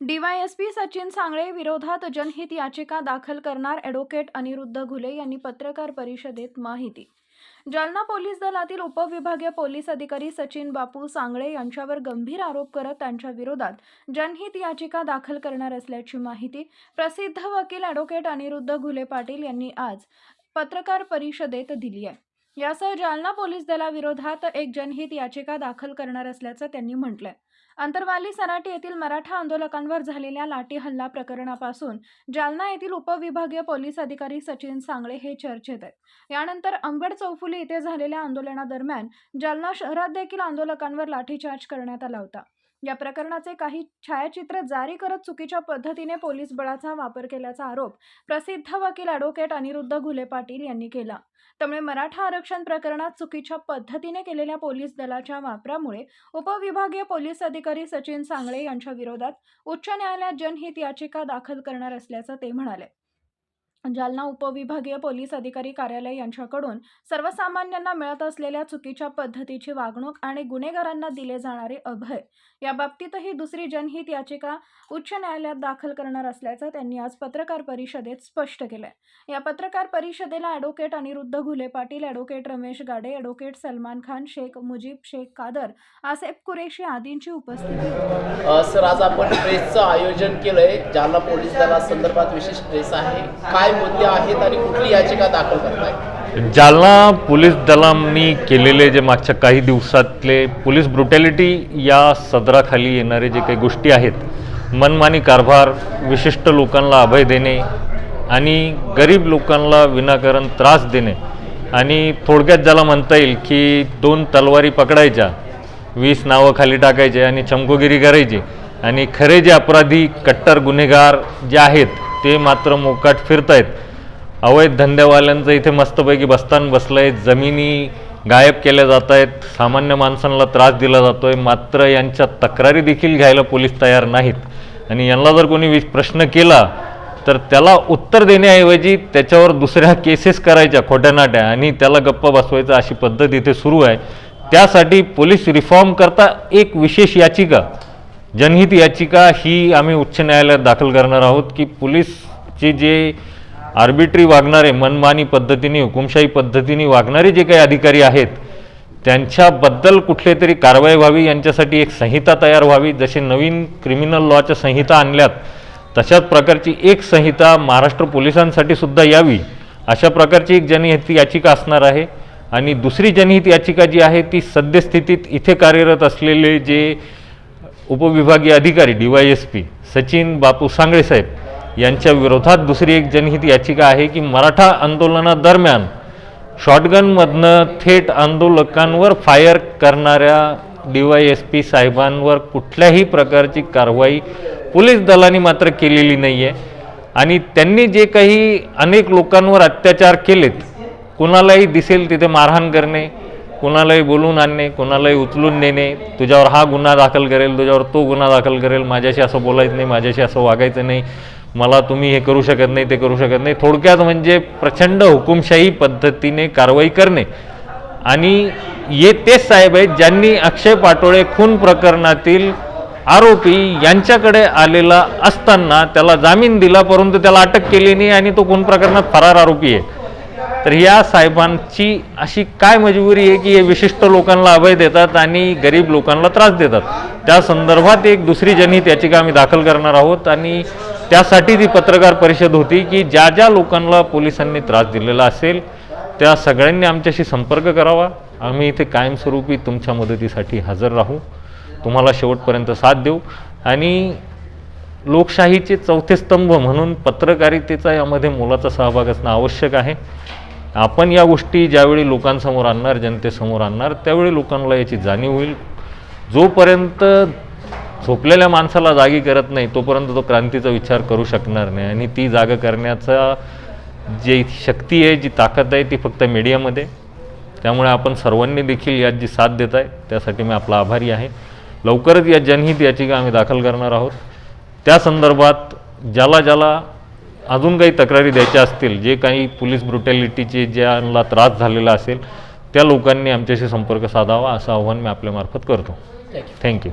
DySP Sachin Sangle विरोधात जनहित याचिका दाखल करणार ॲडव्होकेट अनिरुद्ध घुले यांनी पत्रकार परिषदेत माहिती. जालना पोलीस दलातील उपविभागीय पोलीस अधिकारी सचिन बापू सांगळे यांच्यावर गंभीर आरोप करत त्यांच्या विरोधात जनहित याचिका दाखल करणार असल्याची माहिती प्रसिद्ध वकील ॲडव्होकेट अनिरुद्ध घुले पाटील यांनी आज पत्रकार परिषदेत दिली आहे. यासह जालना पोलीस दलाविरोधात एक जनहित याचिका दाखल करणार असल्याचं त्यांनी म्हटलंय. अंतरवाली सराटी येथील मराठा आंदोलकांवर झालेल्या लाठी हल्ला प्रकरणापासून जालना येथील उपविभागीय पोलीस अधिकारी सचिन सांगळे हे चर्चेत आहेत. यानंतर अंबड चौफुली येथे झालेल्या आंदोलनादरम्यान जालना शहरात देखील आंदोलकांवर लाठीचार्ज करण्यात आला होता. या प्रकरणाचे काही छायाचित्र जारी करत चुकीच्या पद्धतीने पोलीस बळाचा वापर केल्याचा आरोप प्रसिद्ध वकील ॲडव्होकेट अनिरुद्ध घुले पाटील यांनी केला. त्यामुळे मराठा आरक्षण प्रकरणात चुकीच्या पद्धतीने केलेल्या पोलीस दलाच्या वापरामुळे उपविभागीय पोलीस अधिकारी सचिन सांगळे यांच्या विरोधात उच्च न्यायालयात जनहित याचिका दाखल करणार असल्याचं ते म्हणाले. जालना उपविभागीय पोलीस अधिकारी कार्यालय यांच्याकडून सर्वसामान्यांना मिळत असलेल्या चुकीच्या पद्धतीची वागणूक आणि गुन्हेगारांना दिले जाणारे अभय. या बाबतीतही दुसरी जनहित याचिका उच्च न्यायालयात दाखल करणार असल्याचं त्यांनी आज पत्रकार परिषदेत स्पष्ट केलंय. या पत्रकार परिषदेला advocate Anirudh Ghule Patil advocate Ramesh Gade advocate Salman Khan Shaikh Mujeeb Shaikh Kadar Asef Qureshi आदींची उपस्थिती सर आज आपण प्रेसचं आयोजन केलंय. जालना पोलीस दलासंदर्भात विशेष प्रेस आहे. काय मुद्दे आहेत आणि कुठली याचिका दाखल करताय? जालना पोलीस दलांनी केलेले जे मागच्या काही दिवसातले पोलीस ब्रुटॅलिटी या सदराखाली येणारे जे काही गोष्टी आहेत मनमानी कारभार विशिष्ट लोकांना अभय देणे आणि गरीब लोकांना विनाकारण त्रास देणे आणि थोडक्यात ज्याला म्हणता येईल की दोन तलवारी पकडायच्या वीस नावं खाली टाकायचे आणि चमकोगिरी करायची आणि खरे जे अपराधी कट्टर गुन्हेगार जे आहेत ते मात्र मोकाट फिरतायत. अवैध धंदेवाल्यांचं इथे मस्तपैकी बस्तान बसलं आहे जमिनी गायब केल्या जात आहेत सामान्य माणसांना त्रास दिला जातो आहे मात्र यांच्या तक्रारी देखील घ्यायला पोलीस तयार नाहीत. आणि यांना जर कोणी विच- प्रश्न केला तर त्याला उत्तर देण्याऐवजी त्याच्यावर दुसऱ्या केसेस करायच्या खोट्या नाट्या आणि त्याला गप्प बसवायचं अशी पद्धत इथे सुरू आहे. त्यासाठी पोलीस रिफॉर्म करता एक विशेष याचिका जनहित याचिका ही आम्ही उच्च न्यायालयात दाखल करणार आहोत की पोलीसचे जे आर्बिट्री वागणारे मनमानी पद्धतीने हुकुमशाही पद्धतीने वागणारे जे काही अधिकारी आहेत त्यांच्याबद्दल कुठले तरी कारवाई व्हावी यांच्यासाठी एक संहिता तयार व्हावी. जसे नवीन क्रिमिनल लॉच्या संहिता आणल्यात तशाच प्रकारची एक संहिता महाराष्ट्र पोलिसांसाठी सुद्धा यावी अशा प्रकारची एक जनहित याचिका असणार आहे. आणि दुसरी जनहित याचिका जी आहे ती सद्यस्थितीत इथे कार्यरत असलेले जे उपविभागीय अधिकारी D Y S P Sachin Bapu Sangle Saheb यांच्या विरोधात दुसरी एक जनहित याचिका आहे की मराठा आंदोलनादरम्यान शॉटगनमधनं थेट आंदोलकांवर फायर करणाऱ्या डी वाय एस पी साहेबांवर कुठल्याही प्रकारची कारवाई पोलीस दलाने मात्र केलेली नाही आहे आणि त्यांनी जे काही अनेक लोकांवर अत्याचार केलेत कुणालाही दिसेल तिथे मारहाण करणे कुणालाही बोलून आणणे कुणालाही उचलून नेणे तुझ्यावर हा गुन्हा दाखल करेल तुझ्यावर तो गुन्हा दाखल करेल माझ्याशी असं बोलायचं नाही माझ्याशी असं वागायचं नाही मला तुम्ही हे करू शकत नाही ते करू शकत नाही. थोडक्यात म्हणजे प्रचंड हुकुमशाही पद्धतीने कारवाई करणे. आणि ये तेच साहेब आहेत ज्यांनी अक्षय पाटोळे खून प्रकरणातील आरोपी यांच्याकडे आलेला असताना त्याला जामीन दिला परंतु त्याला अटक केली नाही आणि तो खून प्रकरणात फरार आरोपी आहे. तर या साहेबांची अशी काय मजबुरी आहे की हे विशिष्ट लोकांना अभय देतात आणि गरीब लोकांना त्रास देतात? त्या संदर्भात एक दुसरी जनहित याचिका आम्ही दाखल करणार आहोत आणि त्यासाठी ती पत्रकार परिषद होती की ज्या ज्या लोकांना पोलिसांनी त्रास दिलेला असेल त्या सगळ्यांनी आमच्याशी संपर्क करावा. आम्ही इथे कायमस्वरूपी तुमच्या मदतीसाठी हजर राहू. तुम्हाला शेवटपर्यंत साथ देऊ. आणि लोकशाहीचे चौथे स्तंभ म्हणून पत्रकारितेचा यामध्ये मोलाचा सहभाग असणं आवश्यक आहे. आपण या गोष्टी ज्यावेळी लोकांसमोर आणणार जनतेसमोर आणणार त्यावेळी लोकांना याची जाणीव होईल. जोपर्यंत झोपलेल्या माणसाला जागी करत नाही तोपर्यंत तो क्रांतीचा विचार करू शकणार नाही. आणि ती जागा करण्याचा जी शक्ती आहे जी ताकद आहे ती फक्त मीडियामध्ये. त्यामुळे आपण सर्वांनी देखील यात जी साथ देत आहे त्यासाठी मी आपला आभारी आहे. लवकरच या जनहित याचिका आम्ही दाखल करणार आहोत. त्या संदर्भात ज्याला ज्याला अजून काही तक्रारी द्यायच्या असतील जे काही पोलीस ब्रुटॅलिटीचे ज्यांना त्रास झालेला असेल त्या लोकांनी आमच्याशी संपर्क साधावा असं आव्हान मी आपल्यामार्फत करतो. Thank you thank you